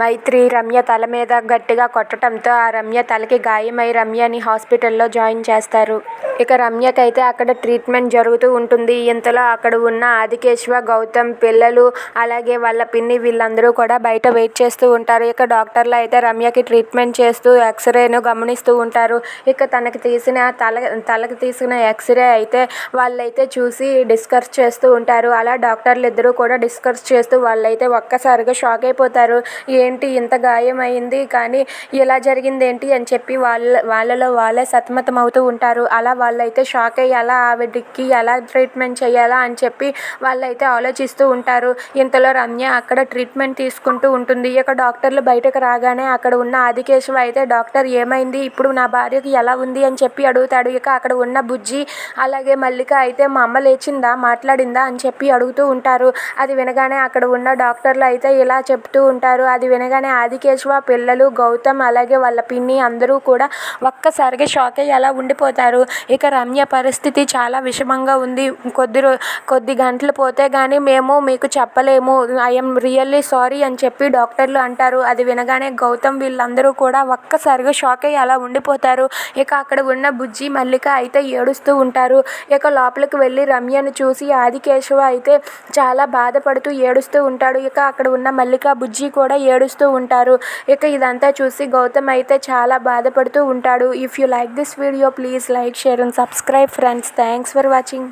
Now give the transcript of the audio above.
మైత్రి రమ్య తల మీద గట్టిగా కొట్టడంతో ఆ రమ్య తలకి గాయమై రమ్యని హాస్పిటల్లో జాయిన్ చేస్తారు. ఇక రమ్యకైతే అక్కడ ట్రీట్మెంట్ జరుగుతూ ఉంటుంది. ఇంతలో అక్కడ ఉన్న ఆదికేశ్వ గౌతమ్, పిల్లలు అలాగే వాళ్ళ పిన్ని వీళ్ళందరూ కూడా బయట వెయిట్ చేస్తూ ఉంటారు. ఇక డాక్టర్లు అయితే రమ్యకి ట్రీట్మెంట్ చేస్తూ ఎక్స్రేను గమనిస్తూ ఉంటారు. ఇక తనకి తీసిన తల తలకి తీసిన ఎక్స్రే అయితే వాళ్ళైతే చూసి డిస్కస్ చేస్తూ ఉంటారు. అలా డాక్టర్లు ఇద్దరూ కూడా డిస్కస్ చేస్తూ వాళ్ళైతే ఒక్కసారిగా షాక్ అయిపోతారు. ఏంటి ఇంత గాయం అయింది కానీ ఇలా జరిగింది ఏంటి అని చెప్పి వాళ్ళ వాళ్ళలో వాళ్ళే సతమతం అవుతూ ఉంటారు. అలా వాళ్ళైతే షాక్ అయ్యి అలా ఆవిడకి ఎలా ట్రీట్మెంట్ చేయాలా అని చెప్పి వాళ్ళైతే ఆలోచిస్తూ ఉంటారు. ఇంతలో రమ్య అక్కడ ట్రీట్మెంట్ తీసుకుంటూ ఉంటుంది. ఇక డాక్టర్లు బయటకు రాగానే అక్కడ ఉన్న ఆదికేశవ అయితే డాక్టర్ ఏమైంది ఇప్పుడు నా భార్యకి ఎలా ఉంది అని చెప్పి అడుగుతాడు. ఇక అక్కడ ఉన్న బుజ్జి అలాగే మల్లిక అయితే మా అమ్మ లేచిందా మాట్లాడిందా అని చెప్పి అడుగుతూ ఉంటారు. అది వినగానే అక్కడ ఉన్న డాక్టర్లు అయితే ఇలా చెప్తూ ఉంటారు. అది వినగానే ఆదికేశవ, పిల్లలు, గౌతమ్ అలాగే వాళ్ళ పిన్ని అందరూ కూడా ఒక్కసారిగా షాక్ అయ్యి అలా ఉండిపోతారు. ఇక రమ్య పరిస్థితి చాలా విషమంగా ఉంది. కొద్ది రో కొద్ది గంటలు పోతే కానీ మేము మీకు చెప్పలేము. ఐఎమ్ రియల్లీ సారీ అని చెప్పి డాక్టర్లు అంటారు. అది వినగానే గౌతమ్ వీళ్ళందరూ కూడా ఒక్కసారిగా షాక్ అయ్యి అలా ఉండిపోతారు. ఇక అక్కడ ఉన్న బుజ్జి, మల్లిక అయితే ఏడుస్తూ ఉంటారు. ఇక లోపలికి వెళ్ళి రమ్యను చూసి ఆదికేశవ అయితే చాలా బాధపడుతూ ఏడుస్తూ ఉంటాడు. ఇక అక్కడ ఉన్న మల్లిక, బుజ్జి కూడా ఏడుస్తూ ఉంటారు. ఇక ఇదంతా చూసి గౌతమ్ అయితే చాలా బాధపడుతూ ఉంటాడు. If you like this video please like share and subscribe friends thanks for watching